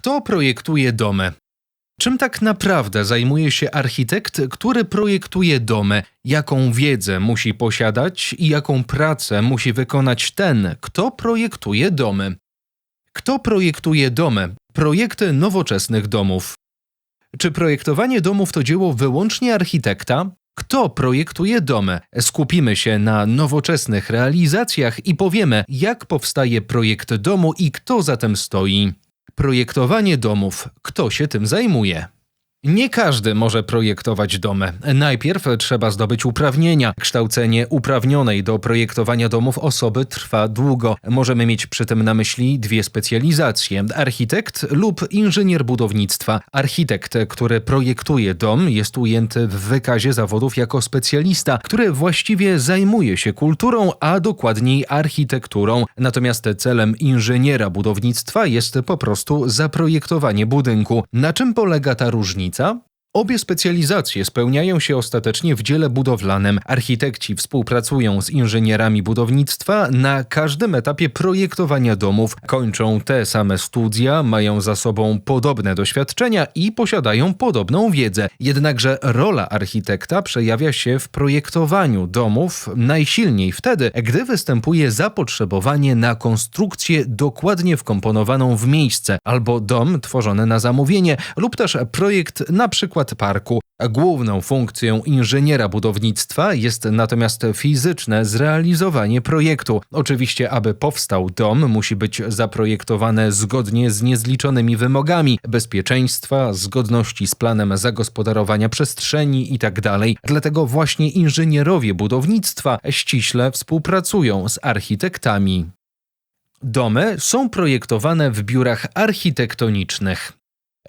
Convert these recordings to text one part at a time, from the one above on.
Kto projektuje domy? Czym tak naprawdę zajmuje się architekt, który projektuje domy? Jaką wiedzę musi posiadać i jaką pracę musi wykonać ten, kto projektuje domy? Kto projektuje domy? Projekty nowoczesnych domów. Czy projektowanie domów to dzieło wyłącznie architekta? Kto projektuje domy? Skupimy się na nowoczesnych realizacjach i powiemy, jak powstaje projekt domu i kto za tym stoi. Projektowanie domów. Kto się tym zajmuje? Nie każdy może projektować domy. Najpierw trzeba zdobyć uprawnienia. Kształcenie uprawnionej do projektowania domów osoby trwa długo. Możemy mieć przy tym na myśli dwie specjalizacje: architekt lub inżynier budownictwa. Architekt, który projektuje dom, jest ujęty w wykazie zawodów jako specjalista, który właściwie zajmuje się kulturą, a dokładniej architekturą. Natomiast celem inżyniera budownictwa jest po prostu zaprojektowanie budynku. Na czym polega ta różnica? granica Obie specjalizacje spełniają się ostatecznie w dziele budowlanym. Architekci współpracują z inżynierami budownictwa na każdym etapie projektowania domów, kończą te same studia, mają za sobą podobne doświadczenia i posiadają podobną wiedzę. Jednakże rola architekta przejawia się w projektowaniu domów najsilniej wtedy, gdy występuje zapotrzebowanie na konstrukcję dokładnie wkomponowaną w miejsce, albo dom tworzony na zamówienie, lub też projekt na przykład parku. Główną funkcją inżyniera budownictwa jest natomiast fizyczne zrealizowanie projektu. Oczywiście, aby powstał dom, musi być zaprojektowane zgodnie z niezliczonymi wymogami bezpieczeństwa, zgodności z planem zagospodarowania przestrzeni itd. Dlatego właśnie inżynierowie budownictwa ściśle współpracują z architektami. Domy są projektowane w biurach architektonicznych.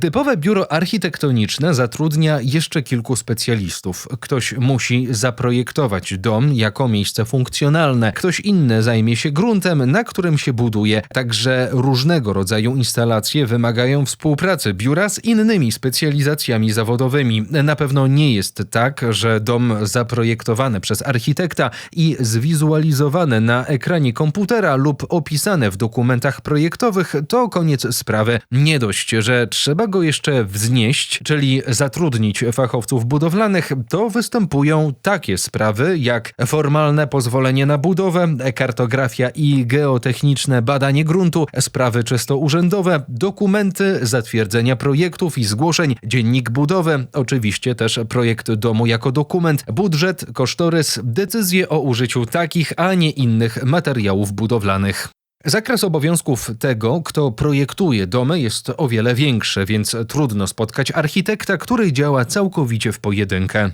Typowe biuro architektoniczne zatrudnia jeszcze kilku specjalistów. Ktoś musi zaprojektować dom jako miejsce funkcjonalne, ktoś inny zajmie się gruntem, na którym się buduje. Także różnego rodzaju instalacje wymagają współpracy biura z innymi specjalizacjami zawodowymi. Na pewno nie jest tak, że dom zaprojektowany przez architekta i zwizualizowany na ekranie komputera lub opisane w dokumentach projektowych to koniec sprawy. Nie dość, że trzeba go jeszcze wznieść, czyli zatrudnić fachowców budowlanych, to występują takie sprawy jak formalne pozwolenie na budowę, kartografia i geotechniczne badanie gruntu, sprawy czysto urzędowe, dokumenty, zatwierdzenia projektów i zgłoszeń, dziennik budowy, oczywiście też projekt domu jako dokument, budżet, kosztorys, decyzje o użyciu takich, a nie innych materiałów budowlanych. Zakres obowiązków tego, kto projektuje domy, jest o wiele większy, więc trudno spotkać architekta, który działa całkowicie w pojedynkę.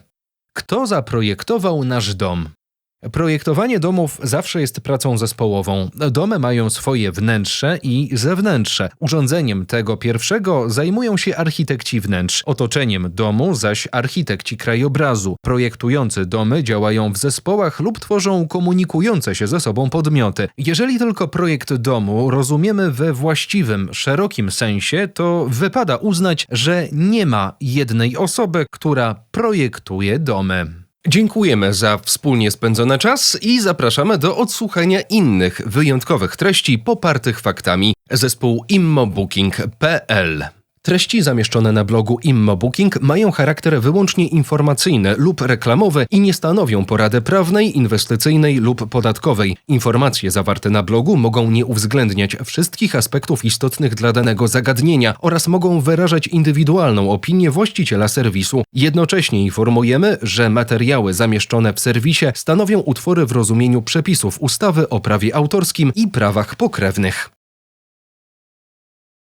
Kto zaprojektował nasz dom? Projektowanie domów zawsze jest pracą zespołową. Domy mają swoje wnętrze i zewnętrze. Urządzeniem tego pierwszego zajmują się architekci wnętrz, otoczeniem domu zaś architekci krajobrazu. Projektujący domy działają w zespołach lub tworzą komunikujące się ze sobą podmioty. Jeżeli tylko projekt domu rozumiemy we właściwym, szerokim sensie, to wypada uznać, że nie ma jednej osoby, która projektuje domy. Dziękujemy za wspólnie spędzony czas i zapraszamy do odsłuchania innych wyjątkowych treści popartych faktami. Zespół immobooking.pl Treści zamieszczone na blogu ImmoBooking mają charakter wyłącznie informacyjny lub reklamowy i nie stanowią porady prawnej, inwestycyjnej lub podatkowej. Informacje zawarte na blogu mogą nie uwzględniać wszystkich aspektów istotnych dla danego zagadnienia oraz mogą wyrażać indywidualną opinię właściciela serwisu. Jednocześnie informujemy, że materiały zamieszczone w serwisie stanowią utwory w rozumieniu przepisów ustawy o prawie autorskim i prawach pokrewnych.